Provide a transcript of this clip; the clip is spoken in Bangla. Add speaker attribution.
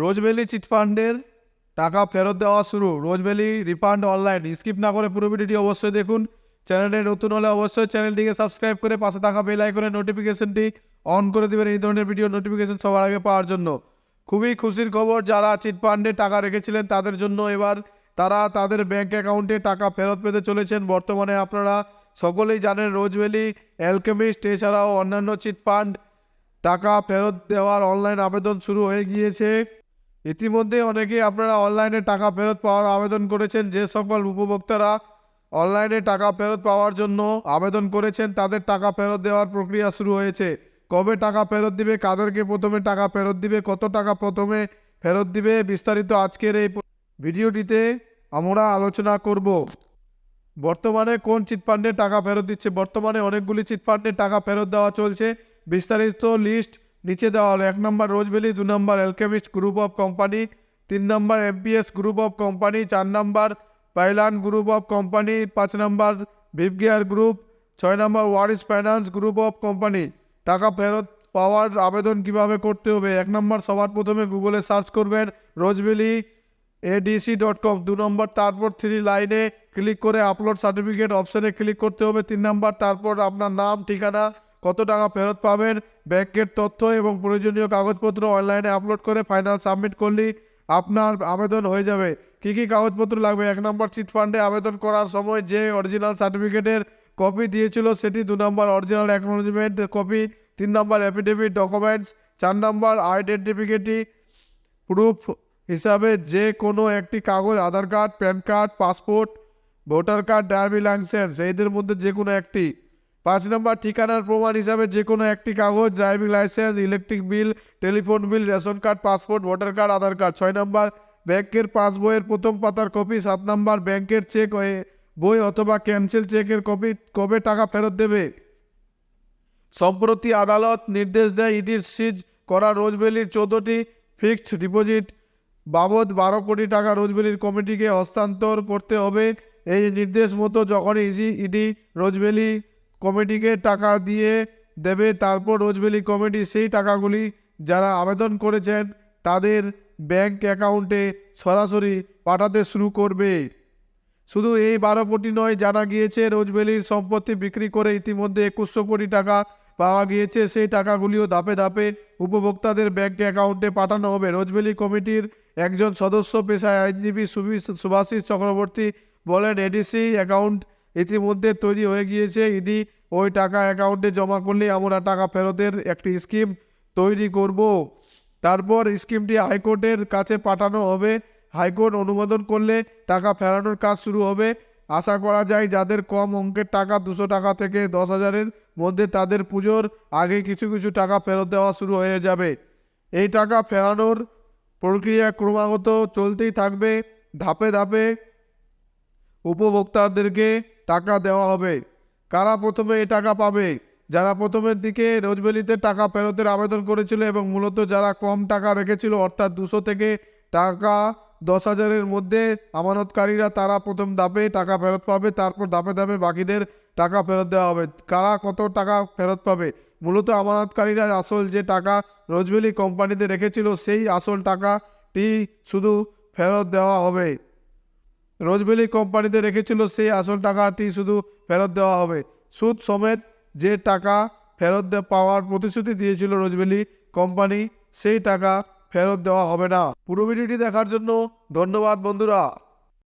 Speaker 1: রোজভ্যালি চিটফান্ডের টাকা ফেরত দেওয়া শুরু। Rose Valley refund online. স্কিপ না করে পুরো ভিডিওটি অবশ্যই দেখুন। চ্যানেলে নতুন হলে অবশ্যই চ্যানেলটিকে সাবস্ক্রাইব করে পাশে থাকা বেল আইকনের নোটিফিকেশনটি অন করে দেবেন। এই ধরনের ভিডিও নোটিফিকেশন সবার আগে পাওয়ার জন্য। খুবই খুশির খবর, যারা চিটফান্ডে টাকা রেখেছিলেন তাদের জন্য এবার তারা তাদের ব্যাঙ্ক অ্যাকাউন্টে টাকা ফেরত পেতে চলেছেন। বর্তমানে আপনারা সকলেই জানেন রোজভ্যালি অ্যালকেমিস্ট এছাড়াও অন্যান্য চিটফান্ড টাকা ফেরত দেওয়ার অনলাইন আবেদন শুরু হয়ে গিয়েছে। ইতিমধ্যে অনেকেই আপনারা অনলাইনে টাকা ফেরত পাওয়ার আবেদন করেছেন। যে সকল উপভোক্তারা অনলাইনে টাকা ফেরত পাওয়ার জন্য আবেদন করেছেন, তাদের টাকা ফেরত দেওয়ার প্রক্রিয়া শুরু হয়েছে। কবে টাকা ফেরত দিবে, কাদেরকে প্রথমে টাকা ফেরত দিবে, কত টাকা প্রথমে ফেরত দিবে, বিস্তারিত আজকের এই ভিডিওটিতে আমরা আলোচনা করব। বর্তমানে কোন চিটফান্ডে টাকা ফেরত দিচ্ছে? বর্তমানে অনেকগুলি চিটফান্ডে টাকা ফেরত দেওয়া চলছে। বিস্তারিত লিস্ট নিচে দেওয়া হলো, এক নম্বর রোজভ্যালি দু নম্বর অ্যালকেমিস্ট গ্রুপ অফ কোম্পানি, তিন নম্বর এমপিএস গ্রুপ অফ কোম্পানি, চার নম্বর পাইলান গ্রুপ অফ কোম্পানি, পাঁচ নম্বর ভিভগিয়ার গ্রুপ, ছয় নম্বর ওয়ারিস ফাইন্যান্স গ্রুপ অফ কোম্পানি। টাকা ফেরত পাওয়ার আবেদন কীভাবে করতে হবে? এক নম্বর সবার প্রথমে গুগলে সার্চ করবেন রোজভ্যালি এডিসি ডট কম, দু নম্বর তারপর থ্রি লাইনে ক্লিক করে আপলোড সার্টিফিকেট অপশানে ক্লিক করতে হবে, তিন নম্বর তারপর আপনার নাম, ঠিকানা কত টাকা ফেরত পাবেন? ব্যাংকের তথ্য এবং প্রয়োজনীয় কাগজপত্র অনলাইনে আপলোড করে ফাইনাল সাবমিট করলেই আপনার আবেদন হয়ে যাবে। কী কী কাগজপত্র লাগবে? এক নম্বর চিট ফান্ডে আবেদন করার সময় যে অরিজিনাল সার্টিফিকেটের কপি দিয়েছিল সেটি দু নম্বর অরিজিনাল অ্যাকনোলজমেন্ট কপি, তিন নম্বর অ্যাফিডেভিট ডকুমেন্টস, চার নম্বর আইডেন্টিফিকেটি প্রুফ হিসাবে যে কোনো একটি কাগজ, Aadhaar card, PAN card, passport, voter card, driving licence, এইদের মধ্যে যে কোনো একটি। পাঁচ নম্বর ঠিকানার প্রমাণ হিসাবে যে কোনো একটি কাগজ, driving licence, electric bill, telephone bill, ration card, passport, voter card, Aadhaar card. ছয় নম্বর, ব্যাংকের পাসবইয়ের প্রথম পাতার কপি। সাত নম্বর, ব্যাংকের চেক বই অথবা ক্যান্সেল চেকের কপি। কবে টাকা ফেরত দেবে? সম্প্রতি আদালত নির্দেশ দেয় ইডির সিজ করা রোজভ্যালির চোদ্দোটি ফিক্সড ডিপোজিট বাবদ বারো কোটি টাকা রোজভ্যালির কমিটিকে হস্তান্তর করতে হবে। এই নির্দেশ মতো যখন ইজি, ইডি রোজভ্যালি কমিটিকে টাকা দিয়ে দেবে, তারপর রোজভ্যালি কমিটি সেই টাকাগুলি যারা আবেদন করেছেন তাদের ব্যাংক অ্যাকাউন্টে সরাসরি পাঠাতে শুরু করবে। শুধু এই বারো কোটি নয়, জানা গিয়েছে রোজভ্যালির সম্পত্তি বিক্রি করে ইতিমধ্যে একুশশো কোটি টাকা পাওয়া গিয়েছে। সেই টাকাগুলিও ধাপে ধাপে উপভোক্তাদের ব্যাংক অ্যাকাউন্টে পাঠানো হবে। রোজভ্যালি কমিটির একজন সদস্য পেশায় আইনজীবী সুভাষিস চক্রবর্তী বলেন, এডিসি অ্যাকাউন্ট ইতিমধ্যে তৈরি হয়ে গিয়েছে। ইডি ওই টাকা অ্যাকাউন্টে জমা করলে আমরা টাকা ফেরতের একটি স্কিম তৈরি করব। তারপর স্কিমটি হাইকোর্টের কাছে পাঠানো হবে। হাইকোর্ট অনুমোদন করলে টাকা ফেরানোর কাজ শুরু হবে। আশা করা যায় যাদের কম অঙ্কের টাকা, দুশো টাকা থেকে দশ হাজারের মধ্যে তাদের পুজোর আগে কিছু কিছু টাকা ফেরত দেওয়া শুরু হয়ে যাবে। এই টাকা ফেরানোর প্রক্রিয়া ক্রমাগত চলতেই থাকবে। ধাপে ধাপে উপভোক্তাদেরকে টাকা দেওয়া হবে। কারা প্রথমে এই টাকা পাবে? যারা প্রথমের দিকে রোজভ্যালিতে টাকা ফেরতের আবেদন করেছিল এবং মূলত যারা কম টাকা রেখেছিল, অর্থাৎ দুশো থেকে টাকা দশ হাজারের মধ্যে আমানতকারীরা, তারা প্রথম ধাপে টাকা ফেরত পাবে, তারপর ধাপে ধাপে বাকিদের টাকা ফেরত দেওয়া হবে। কারা কত টাকা ফেরত পাবে? মূলত আমানতকারীরা আসল যে টাকা রোজভ্যালি কোম্পানিতে রেখেছিল, সেই আসল টাকাটি শুধু ফেরত দেওয়া হবে। রোজভ্যালি কোম্পানিতে রেখেছিল সেই আসল টাকাটি শুধু ফেরত দেওয়া হবে। সুদ সমেত যে টাকা ফেরত পাওয়ার প্রতিশ্রুতি দিয়েছিল রোজভ্যালি কোম্পানি, সেই টাকা ফেরত দেওয়া হবে না। পুরো ভিডিওটি দেখার জন্য ধন্যবাদ, বন্ধুরা।